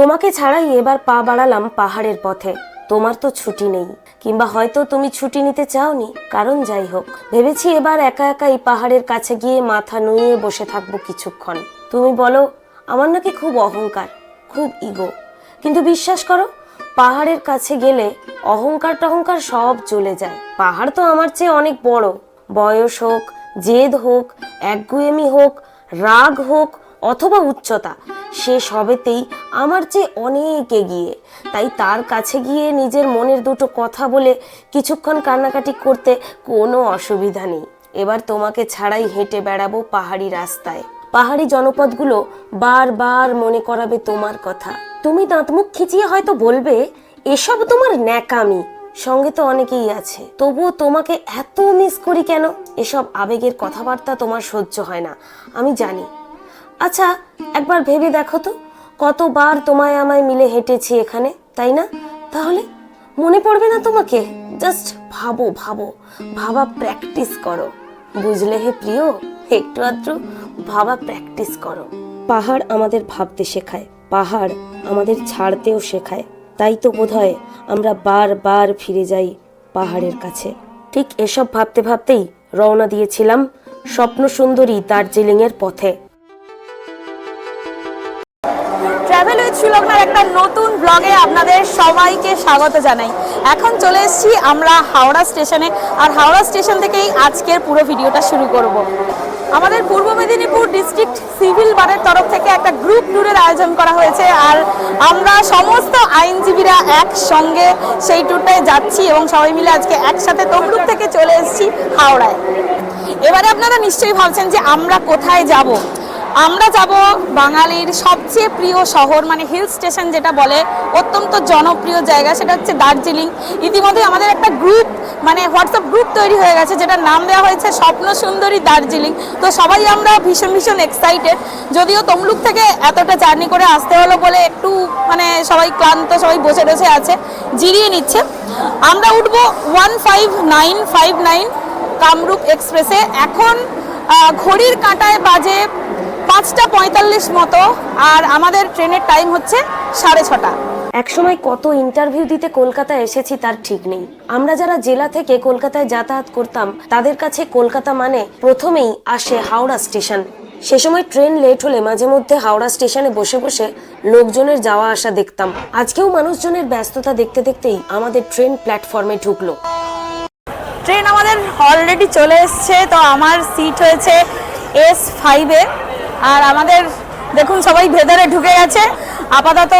তোমাকে ছাড়াই এবার পা বাড়ালাম পাহাড়ের পথে। তোমার তো ছুটি নেই। কিংবা হয়তো তুমি ছুটি নিতে চাওনি। কারণ যাই হোক, ভেবেছি এবার একা একা এই পাহাড়ের কাছে গিয়ে মাথা নুয়ে বসে থাকব কিছুক্ষণ। তুমি বলো, আমার নাকি খুব অহংকার, খুব ইগো। কিন্তু বিশ্বাস করো, পাহাড়ের কাছে গেলে অহংকার টহংকার সব চলে যায়। পাহাড় তো আমার চেয়ে অনেক বড়। বয়স হোক, জেদ হোক, একগুয়েমি হোক, রাগ হোক, অথবা উচ্চতা সে সবেতেই আমার চেয়ে অনেক এগিয়ে। তাই তার কাছে গিয়ে নিজের মনের দুটো কথা বলে কিছুক্ষণ কান্নাকাটি করতে কোনো অসুবিধা নেই। এবার তোমাকে ছাড়াই হেঁটে বেড়াবো পাহাড়ি রাস্তায়। পাহাড়ি জনপদগুলো বারবার মনে করাবে তোমার কথা। তুমি দাঁতমুখ খিচিয়ে হয়তো বলবে, এসব তোমার ন্যাকামি। সঙ্গে তো অনেকেই আছে। তবুও তোমাকে এত মিস করি কেন? এসব আবেগের কথাবার্তা তোমার সহ্য হয় না। আমি জানি আচ্ছা একবার ভেবে দেখো তো। কতবার তোমায় আমায় মিলে হেঁটেছি এখানে, তাই না? তাহলে মনে পড়বে না তোমাকে? জাস্ট ভাবো ভাবো। ভাবা প্র্যাকটিস করো। বুঝলে হে প্রিয়? একটু আধটু ভাবা প্র্যাকটিস করো। পাহাড় আমাদের ভাবতে শেখায়, পাহাড় আমাদের ছাড়তেও শেখায়। তাই তো বোধহয় আমরা বারবার ফিরে যাই পাহাড়ের কাছে। ঠিক এসব ভাবতে ভাবতেই রওনা দিয়েছিলাম স্বপ্ন সুন্দরী দার্জিলিংয়ের পথে। ট্রাভেল একটা নতুন ব্লগে আপনাদের সবাইকে স্বাগত জানাই। এখন চলে এসেছি আমরা হাওড়া স্টেশনে। আর হাওড়া স্টেশন থেকেই আজকের পুরো ভিডিওটা শুরু করব। আমাদের পূর্ব মেদিনীপুর ডিস্ট্রিক্ট সিভিল বারের তরফ থেকে একটা গ্রুপ ট্যুরের আয়োজন করা হয়েছে। আর আমরা সমস্ত আইনজীবীরা একসঙ্গে সেই ট্যুরটায় যাচ্ছি এবং সবাই মিলে আজকে একসাথে তমলুক থেকে চলে এসেছি হাওড়ায়। এবারে আপনারা নিশ্চয়ই ভাবছেন যে আমরা কোথায় যাব? আমরা যাব বাঙালির সবচেয়ে প্রিয় শহর মানে হিল স্টেশন যেটা বলে, অত্যন্ত জনপ্রিয় জায়গা, সেটা হচ্ছে দার্জিলিং। ইতিমধ্যে আমাদের একটা গ্রুপ মানে হোয়াটসঅ্যাপ গ্রুপ তৈরি হয়ে গেছে, যেটার নাম দেওয়া হয়েছে স্বপ্ন সুন্দরী দার্জিলিং। তো সবাই আমরা ভীষণ ভীষণ এক্সাইটেড যদিও তমলুক থেকে এতটা জার্নি করে আসতে হলো বলে একটু মানে সবাই ক্লান্ত, সবাই বসে বসে আছে, জিরিয়ে নিচ্ছে। আমরা উঠবো one five nine five nine Kamrup এক্সপ্রেসে এখন ঘড়ির কাঁটায় বাজে পাঁচটা পঁয়তাল্লিশ মতো আর আমাদের ট্রেনের টাইম হচ্ছে সাড়ে ছটা। একসময় কত ইন্টারভিউ দিতে কলকাতায় এসেছি তার ঠিক নেই। আমরা যারা জেলা থেকে কলকাতায় যাতায়াত করতাম তাদের কাছে কলকাতা মানে প্রথমেই আসে হাওড়া স্টেশন। সে সময় ট্রেন লেট হলে মাঝে মধ্যে হাওড়া স্টেশনে বসে বসে লোকজনের যাওয়া আসা দেখতাম। আজকেও মানুষজনের ব্যস্ততা দেখতে দেখতেই আমাদের ট্রেন প্ল্যাটফর্মে ঢুকলো। ট্রেন আমাদের অলরেডি চলে এসছে তো আমার সিট হয়েছে এস ফাইভে আর আমাদের, দেখুন, সবাই ভেতরে ঢুকে গেছে। আপাতত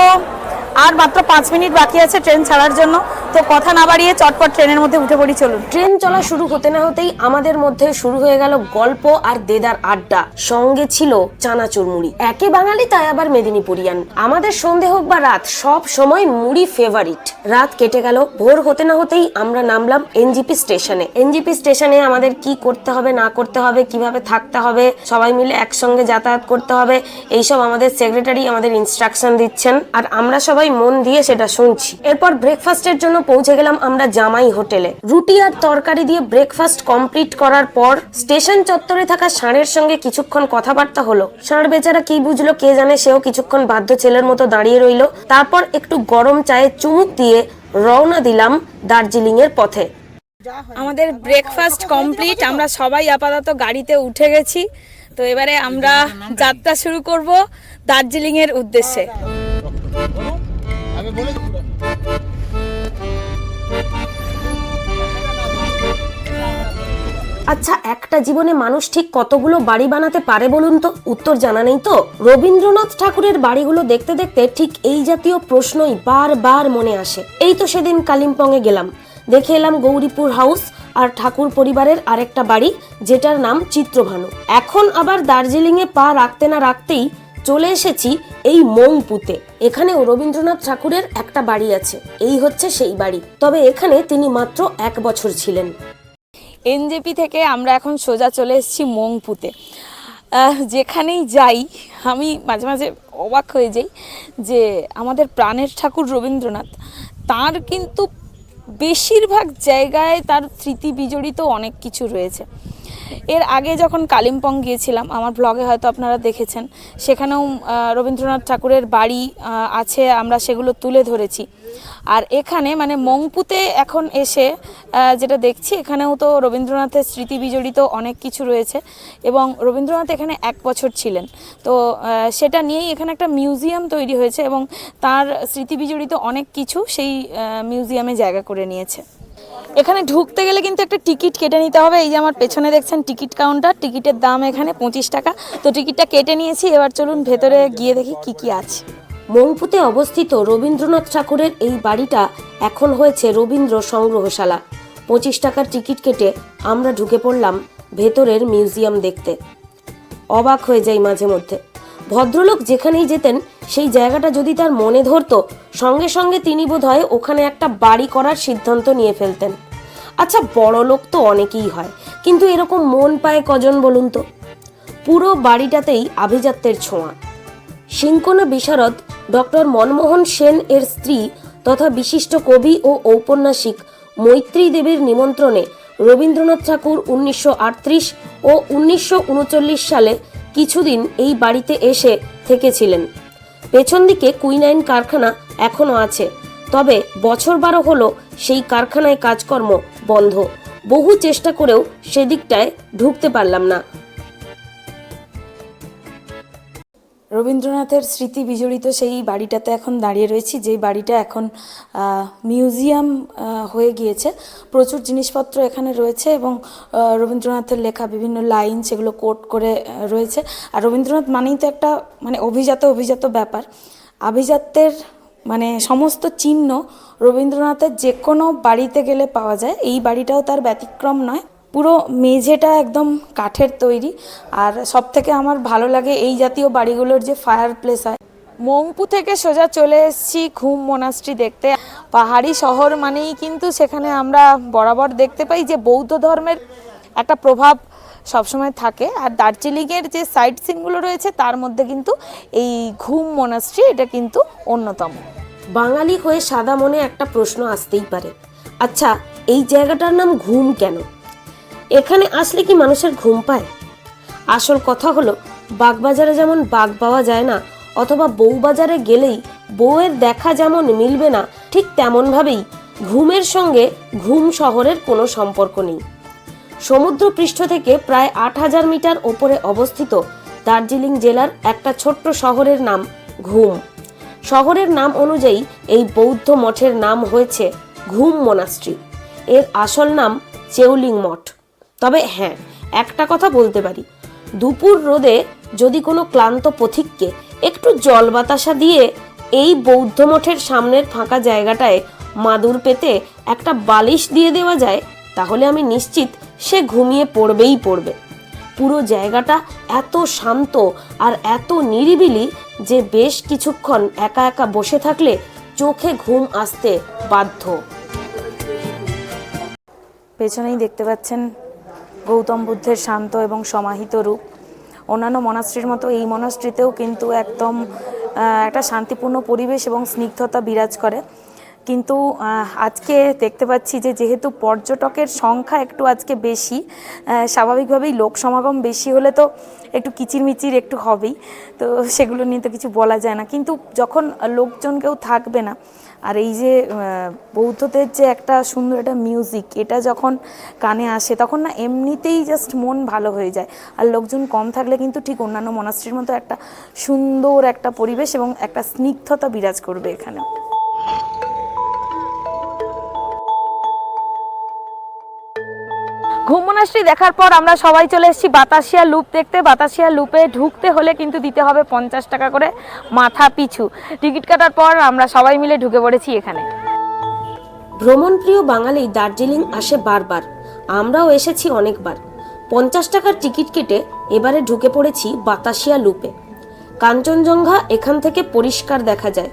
আর মাত্র পাঁচ মিনিট বাকি আছে ট্রেন ছাড়ার জন্য। তো কথা না বাড়িয়ে চটপট ট্রেনের মধ্যে উঠে পড়ি, চলুন। ট্রেন চলা শুরু হতে না হতেই আমাদের মধ্যে শুরু হয়ে গেল গল্প আর দেদার আড্ডা। সঙ্গে ছিল চানাচুর মুড়ি। একে বাঙালি, তাই আবার মেদিনীপুরিয়ান। আমাদের সন্ধে হোক বা রাত, সব সময় মুড়ি ফেভারিট রাত কেটে গেল, ভোর হতে না হতেই আমরা নামলাম এনজিপি স্টেশনে। এনজিপি স্টেশনে আমাদের কি করতে হবে, না করতে হবে, কীভাবে থাকতে হবে, সবাই মিলে একসঙ্গে যাতায়াত করতে হবে, এইসব আমাদের সেক্রেটারি আমাদের ইনস্ট্রাকশন দিচ্ছেন। আর আমরা সবাই মন দিয়ে সেটা শুনছি। এরপর ব্রেকফাস্টের জন্য পৌঁছে গেলাম আমরা জামাই হোটেলে। রুটি আর তরকারি দিয়ে ব্রেকফাস্ট কমপ্লিট করার পর স্টেশন চত্বরে থাকা ষাঁড়ের সঙ্গে কিছুক্ষণ কথাবার্তা হলো। ষাঁড় বেচারা কি বুঝলো কে জানে সেও কিছুক্ষণ বাধ্য ছেলের মতো দাঁড়িয়ে রইল। তারপর একটু গরম চায়ে চুমুক দিয়ে রওনা দিলাম দার্জিলিং এর পথে। আমাদের ব্রেকফাস্ট কমপ্লিট আমরা সবাই আপাতত গাড়িতে উঠে গেছি। তো এবারে আমরা যাত্রা শুরু করব দার্জিলিং এর উদ্দেশ্যে আচ্ছা একটা জীবনে মানুষ ঠিক কতগুলো বাড়ি বানাতে পারে বলুন তো? উত্তর জানা নেই তো। রবীন্দ্রনাথ ঠাকুরের বাড়িগুলো দেখতে দেখতে ঠিক এই জাতীয় প্রশ্নই বারবার মনে আসে। এই তো সেদিন কালিম্পং এ গেলাম। দেখে এলাম গৌরীপুর হাউস আর ঠাকুর পরিবারের আরেকটা বাড়ি, যেটার নাম চিত্রভানু। এখন আবার দার্জিলিং এ পা রাখতে না রাখতেই চলে এসেছি এই মংপুতে। এখানেও রবীন্দ্রনাথ ঠাকুরের একটা বাড়ি আছে। এই হচ্ছে সেই বাড়ি। তবে এখানে তিনি মাত্র এক বছর ছিলেন। এনজেপি থেকে আমরা এখন সোজা চলে এসেছি মংপুতে। যেখানেই যাই, আমি মাঝে মাঝে অবাক হয়ে যাই যে আমাদের প্রাণের ঠাকুর রবীন্দ্রনাথ, তার কিন্তু বেশিরভাগ জায়গায় তার স্মৃতি বিজড়িত অনেক কিছু রয়েছে। এর আগে যখন কালিম্পং গিয়েছিলাম, আমার ব্লগে হয়তো আপনারা দেখেছেন, সেখানেও রবীন্দ্রনাথ ঠাকুরের বাড়ি আছে, আমরা সেগুলো তুলে ধরেছি। আর এখানে মানে মংপুতে এখন এসে যেটা দেখছি, এখানেও তো রবীন্দ্রনাথের স্মৃতি বিজড়িত অনেক কিছু রয়েছে এবং রবীন্দ্রনাথ এখানে এক বছর ছিলেন। তো সেটা নিয়েই এখানে একটা মিউজিয়াম তৈরি হয়েছে এবং তার স্মৃতি বিজড়িত অনেক কিছু সেই মিউজিয়ামে জায়গা করে নিয়েছে। এখানে ঢুকতে গেলে কিন্তু একটা টিকিট কেটে নিতে হবে। এই যে আমার পেছনে দেখছেন টিকিট কাউন্টার, টিকিটের দাম এখানে পঁচিশ টাকা। তো টিকিটটা কেটে নিয়েছি, এবার চলুন ভেতরে গিয়ে দেখি কি কি আছে। মংপুতে অবস্থিত রবীন্দ্রনাথ ঠাকুরের এই বাড়িটা এখন হয়েছে রবীন্দ্র সংগ্রহশালা। পঁচিশ টাকার টিকিট কেটে আমরা ঢুকে পড়লাম ভেতরের মিউজিয়াম দেখতে। অবাক হয়ে যাই মাঝে মধ্যে। ভদ্রলোক যেখানেই যেতেন সেই জায়গাটা যদি তার মনে ধরতো, সঙ্গে সঙ্গে তিনি বোধহয় ওখানে একটা বাড়ি করার সিদ্ধান্ত নিয়ে ফেলতেন। আচ্ছা বড় লোক তো অনেকেই হয়, কিন্তু এরকম মন পায় কজন বলুন তো? পুরো বাড়িটাতেই আভিজাত্যের ছোঁয়া। সিংকোনা বিশারদ, ডক্টর মনমোহন সেন এর স্ত্রী তথা বিশিষ্ট কবি ও ঔপন্যাসিক মৈত্রী দেবীর নিমন্ত্রণে রবীন্দ্রনাথ ঠাকুর উনিশশো আটত্রিশ ও উনিশশো উনচল্লিশ সালে কিছুদিন এই বাড়িতে এসে থেকেছিলেন। পেছন দিকে কুইনাইন কারখানা এখনও আছে। তবে বছর বারো হলো সেই কারখানায় কাজকর্ম বন্ধ। বহু চেষ্টা করেও সেদিকটায় ঢুকতে পারলাম না। রবীন্দ্রনাথের স্মৃতি বিজড়িত সেই বাড়িটাতে এখন দাঁড়িয়ে রয়েছি। যেই বাড়িটা এখন মিউজিয়াম হয়ে গিয়েছে। প্রচুর জিনিসপত্র এখানে রয়েছে এবং রবীন্দ্রনাথের লেখা বিভিন্ন লাইন সেগুলো কোট করে রয়েছে। আর রবীন্দ্রনাথ মানেই তো একটা মানে অভিজাত অভিজাত ব্যাপার। আভিজাত্যের মানে সমস্ত চিহ্ন রবীন্দ্রনাথের যে কোনো বাড়িতে গেলে পাওয়া যায়। এই বাড়িটাও তার ব্যতিক্রম নয়। পুরো মেঝেটা একদম কাঠের তৈরি। আর সব থেকে আমার ভালো লাগে এই জাতীয় বাড়িগুলোর যে ফায়ার প্লেস হয়। মংপু থেকে সোজা চলে এসেছি ঘুম মোনাস্ট্রি দেখতে। পাহাড়ি শহর মানেই কিন্তু সেখানে আমরা বরাবর দেখতে পাই যে বৌদ্ধ ধর্মের একটা প্রভাব সবসময় থাকে। আর দার্জিলিংয়ের যে সাইট সিনগুলো রয়েছে, তার মধ্যে কিন্তু এই ঘুম মোনাস্ট্রি এটা কিন্তু অন্যতম। বাঙালি হয়ে সাদা মনে একটা প্রশ্ন আসতেই পারে। আচ্ছা এই জায়গাটার নাম ঘুম কেন? এখানে আসলে কি মানুষের ঘুম পায়? আসল কথা হলো, বাগবাজারে যেমন বাঘ পাওয়া যায় না, অথবা বউবাজারে গেলেই বউয়ের দেখা যেমন মিলবে না, ঠিক তেমনভাবেই ঘুমের সঙ্গে ঘুম শহরের কোনো সম্পর্ক নেই। সমুদ্র পৃষ্ঠ থেকে প্রায় আট হাজার মিটার ওপরে অবস্থিত দার্জিলিং জেলার একটা ছোট্ট শহরের নাম ঘুম। শহরের নাম অনুযায়ী এই বৌদ্ধ মঠের নাম হয়েছে ঘুম মোনাস্ট্রি। এর আসল নাম চেউলিং মঠ। তবে হ্যাঁ একটা কথা বলতে পারি। দুপুর রোদে যদি কোনো ক্লান্ত পথিককে একটু জল বাতাসা দিয়ে এই বৌদ্ধ মঠের সামনের ফাঁকা জায়গাটায় মাদুর পেতে একটা বালিশ দিয়ে দেওয়া যায়, তাহলে আমি নিশ্চিত সে ঘুমিয়ে পড়বেই পড়বে। পুরো জায়গাটা এত শান্ত আর এত নিরিবিলি যে বেশ কিছুক্ষণ একা একা বসে থাকলে চোখে ঘুম আসতে বাধ্য। পেছনেই দেখতে পাচ্ছেন গৌতম বুদ্ধের শান্ত এবং সমাহিত রূপ। অন্যান্য মনাস্ট্রির মতো এই মনাস্ট্রিতেও কিন্তু একদম একটা শান্তিপূর্ণ পরিবেশ এবং স্নিগ্ধতা বিরাজ করে। কিন্তু আজকে দেখতে পাচ্ছি যে যেহেতু পর্যটকের সংখ্যা একটু আজকে বেশি স্বাভাবিকভাবেই লোক সমাগম বেশি হলে তো একটু কিচিরমিচির একটু হবেই। তো সেগুলো নিয়ে তো কিছু বলা যায় না। কিন্তু যখন লোকজন কেউ থাকবে না আর এই যে বৌদ্ধদের যে একটা সুন্দর একটা মিউজিক এটা যখন কানে আসে, তখন না এমনিতেই জাস্ট মন ভালো হয়ে যায়। আর লোকজন কম থাকলে কিন্তু ঠিক অন্যান্য মনাস্ট্রির মতো একটা সুন্দর একটা পরিবেশ এবং একটা স্নিগ্ধতা বিরাজ করবে এখানে। মোনাস্ট্রি দেখার পর আমরা সবাই চলে এসেছি বাতাসিয়া লুপ। দেখতে বাতাসিয়া লুপে ঢুকতে হলে কিন্তু দিতে হবে পঞ্চাশ টাকা করে মাথা পিছু। টিকিট কাটার পর আমরা সবাই মিলে ঢুকে পড়েছি এখানে। ভ্রমণপ্রিয় বাঙালি দার্জিলিং আসে বারবার। আমরাও এসেছি অনেকবার। পঞ্চাশ টাকার টিকিট কেটে এবারে ঢুকে পড়েছি বাতাসিয়া লুপে। কাঞ্চনজঙ্ঘা এখান থেকে পরিষ্কার দেখা যায়।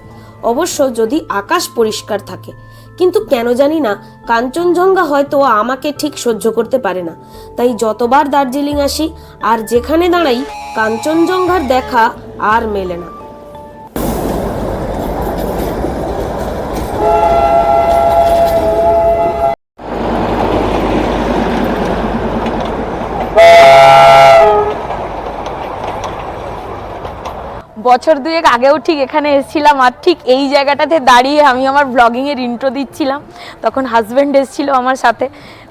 অবশ্য যদি আকাশ পরিষ্কার থাকে কিন্তু কেন জানি না, কাঞ্চনজঙ্ঘা হয়তো আমাকে ঠিক সহ্য করতে পারে না। তাই যতবার দার্জিলিং আসি, আর যেখানে দাঁড়াই, কাঞ্চনজঙ্ঘার দেখা আর মেলে না। বছর দুয়েক আগেও ঠিক এখানে এসেছিলাম আর ঠিক এই জায়গাটাতে দাঁড়িয়ে আমি আমার ব্লগিংয়ের ইন্ট্রো দিচ্ছিলাম। তখন হাজব্যান্ড এসেছিল আমার সাথে।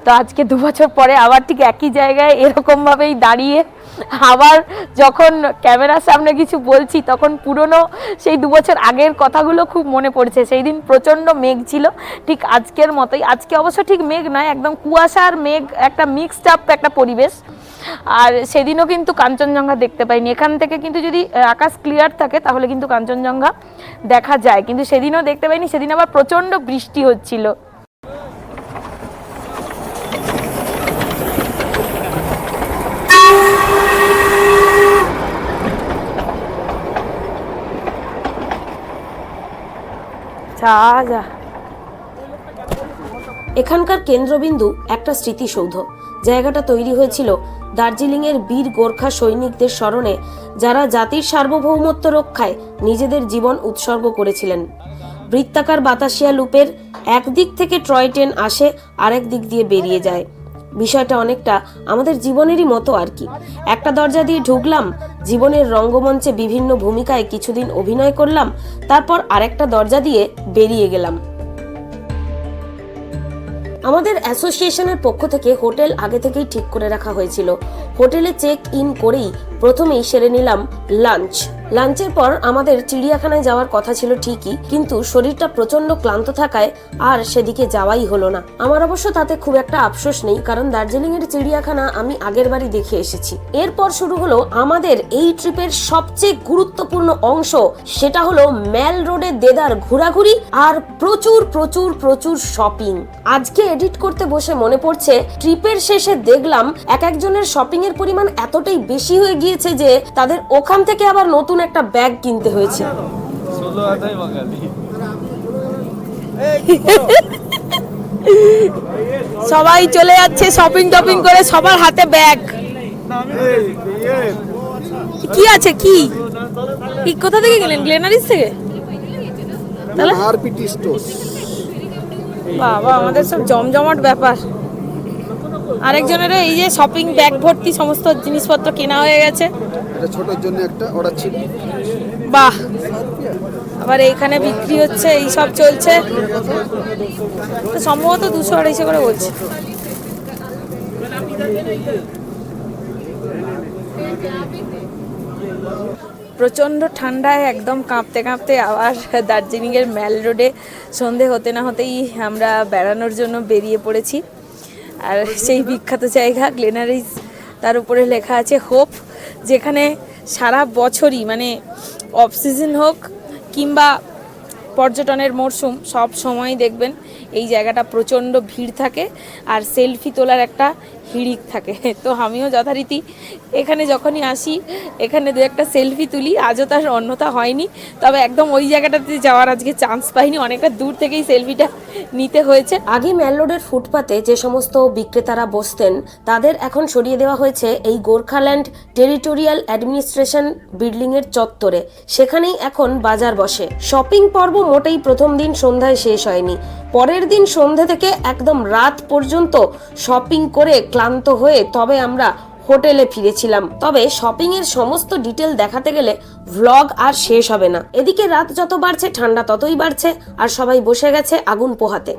তো আজকে দু বছর পরে আবার ঠিক একই জায়গায় এরকমভাবেই দাঁড়িয়ে আবার যখন ক্যামেরার সামনে কিছু বলছি, তখন পুরনো সেই দু বছর আগের কথাগুলো খুব মনে পড়ছে। সেই দিন প্রচণ্ড মেঘ ছিল, ঠিক আজকের মতোই। আজকে অবশ্য ঠিক মেঘ নয়, একদম কুয়াশার মেঘ, একটা মিক্সড আপ একটা পরিবেশ। আর সেদিনও কিন্তু কাঞ্চনজঙ্ঘা দেখতে পাইনি। এখান থেকে কিন্তু যদি আকাশ ক্লিয়ার থাকে, তাহলে কিন্তু কাঞ্চনজঙ্ঘা দেখা যায়। কিন্তু সেদিনও দেখতে পাইনি, সেদিন আবার প্রচণ্ড বৃষ্টি হচ্ছিল। এখানকার কেন্দ্রবিন্দু একটা স্মৃতিসৌধ। জায়গাটা তৈরি হয়েছিল দার্জিলিংয়ের বীর গোর্খা সৈনিকদের স্মরণে, যারা জাতির সার্বভৌমত্ব রক্ষায় নিজেদের জীবন উৎসর্গ করেছিলেন। বৃত্তাকার বাতাসিয়া লুপের একদিক থেকে ট্রয় ট্রেন আসে, আরেক দিক দিয়ে বেরিয়ে যায়। বিষয়টা অনেকটা আমাদের জীবনেরই মতো আর কি। একটা দরজা দিয়ে ঢুকলাম, জীবনের রঙ্গমঞ্চে বিভিন্ন ভূমিকায় কিছুদিন অভিনয় করলাম, তারপর আরেকটা দরজা দিয়ে বেরিয়ে গেলাম। আমাদের অ্যাসোসিয়েশনের পক্ষ থেকে হোটেল আগে থেকেই ঠিক করে রাখা হয়েছিল। হোটেলে চেক ইন করেই প্রথমেই সেরে নিলাম লাঞ্চ। লাঞ্চের পর আমাদের চিড়িয়াখানায় যাওয়ার কথা ছিল ঠিকই, কিন্তু শরীরটা প্রচণ্ড ক্লান্ত থাকায় আর সেদিকে যাওয়াই হলো না। আমার অবশ্য তাতে খুব একটা আফসোস নেই, কারণ দার্জিলিং এর চিড়িয়াখানা আমি আগের বারই দেখে এসেছি। এরপর শুরু হলো আমাদের এই ট্রিপের সবচেয়ে গুরুত্বপূর্ণ অংশ, সেটা হলো ম্যাল রোডে দেদার ঘোরাঘুরি আর প্রচুর প্রচুর প্রচুর শপিং। আজকে এডিট করতে বসে মনে পড়ছে, ট্রিপের শেষে দেখলাম এক একজনের শপিং এর পরিমাণ এতটাই বেশি হয়ে গিয়েছে যে তাদের ওখান থেকে আবার নতুন একটা ব্যাগ কিনতে হয়েছে। সবাই চলে যাচ্ছে শপিং টপিং করে সবার হাতে ব্যাগ। কি আছে কি? কি কোথা থেকে গেলেন গ্লেনারিস থেকে? তাহলে? বাবা আমাদের সব জমজমাট ব্যাপার। আরেকজনের এই যে শপিং ব্যাগ ভর্তি সমস্ত জিনিসপত্র কেনা হয়ে গেছে। এটা ছোটোর জন্য একটা অর্ডার ছিল। বাহ! আবার এইখানে বিক্রি হচ্ছে এই সব চলছে। তো সম্ভবত দুশো আড়াইশো করে বলছে। প্রচণ্ড ঠান্ডায় একদম কাঁপতে কাঁপতে আবার দার্জিলিংয়ের ম্যাল রোডে সন্ধে হতে না হতেই আমরা বেড়ানোর জন্য বেরিয়ে পড়েছি। আর সেই বিখ্যাত জায়গা গ্লেনারিজ তার উপরে লেখা আছে হোপ যেখানে সারা বছরই মানে অফ সিজন হোক কিংবা পর্যটনের মরশুম সব সময় দেখবেন এই জায়গাটা প্রচণ্ড ভিড় থাকে। আর সেলফি তোলার একটা হিড়িক থাকে। তো আমিও যথারীতি এখানে যখনই আসি, এখানে দু একটা সেলফি তুলি। আজও তার অন্যতা হয়নি। তবে একদম ওই জায়গাটাতে যাওয়ার আজকে চান্স পাইনি। অনেকটা দূর থেকেই সেলফিটা নিতে হয়েছে। আগে ম্যাল রোডের ফুটপাতে যে সমস্ত বিক্রেতারা বসতেন, তাদের এখন সরিয়ে দেওয়া হয়েছে এই গোর্খাল্যান্ড টেরিটোরিয়াল অ্যাডমিনিস্ট্রেশন বিল্ডিং এর চত্বরে। সেখানেই এখন বাজার বসে। শপিং পর্ব মোটেই প্রথম দিন সন্ধ্যায় শেষ হয়নি। পরের দিন সন্ধে থেকে একদম রাত পর্যন্ত শপিং করে ক্লান্ত হয়ে তবে আমরা হোটেলে ফিরেছিলাম। তবে শপিং এর সমস্ত ডিটেল দেখাতে গেলে ভ্লগ আর শেষ হবে না। এদিকে রাত যত বাড়ছে, ঠান্ডা ততই বাড়ছে, আর সবাই বসে গেছে আগুন পোহাতে।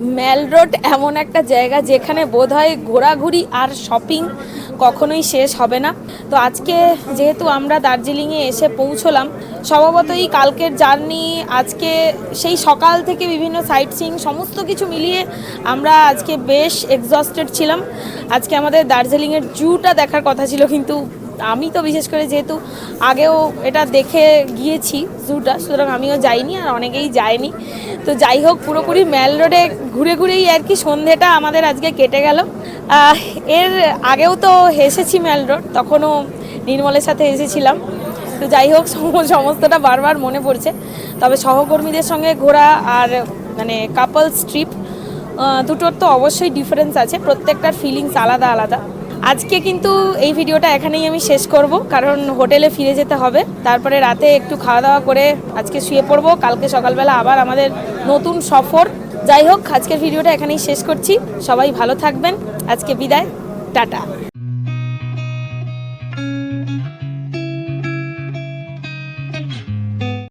ম্যাল রোড এমন একটা জায়গা যেখানে বোধহয় ঘোরাঘুরি আর শপিং কখনোই শেষ হবে না। তো আজকে যেহেতু আমরা দার্জিলিংয়ে এসে পৌঁছলাম, স্বভাবতই কালকের জার্নি, আজকে সেই সকাল থেকে বিভিন্ন সাইট সিং সমস্ত কিছু মিলিয়ে আমরা আজকে বেশ এক্সস্টেড ছিলাম। আজকে আমাদের দার্জিলিংয়ের জুটা দেখার কথা ছিল, কিন্তু আমি তো বিশেষ করে যেহেতু আগেও এটা দেখে গিয়েছি জুটা, সুতরাং আমিও যাইনি আর অনেকেই যায়নি। তো যাই হোক, পুরোপুরি ম্যাল রোডে ঘুরে ঘুরেই আর কি সন্ধেটা আমাদের আজকে কেটে গেল। এর আগেও তো হেসেছি ম্যাল রোড, তখনও নির্মলের সাথে এসেছিলাম তো যাই হোক, সম- সমস্তটা বারবার মনে পড়ছে। তবে সহকর্মীদের সঙ্গে ঘোরা আর মানে কাপলস ট্রিপ দুটোর তো অবশ্যই ডিফারেন্স আছে। প্রত্যেকটার ফিলিংস আলাদা আলাদা। আজকে কিন্তু এই ভিডিওটা এখানেই আমি শেষ করব, কারণ হোটেলে ফিরে যেতে হবে। তারপরে রাতে একটু খাওয়া দাওয়া করে আজকে শুয়ে পড়ব, কালকে সকালবেলা আবার আমাদের নতুন সফর। যাই হোক, আজকের ভিডিওটা এখানেই শেষ করছি। সবাই ভালো থাকবেন। আজকে বিদায়। টাটা।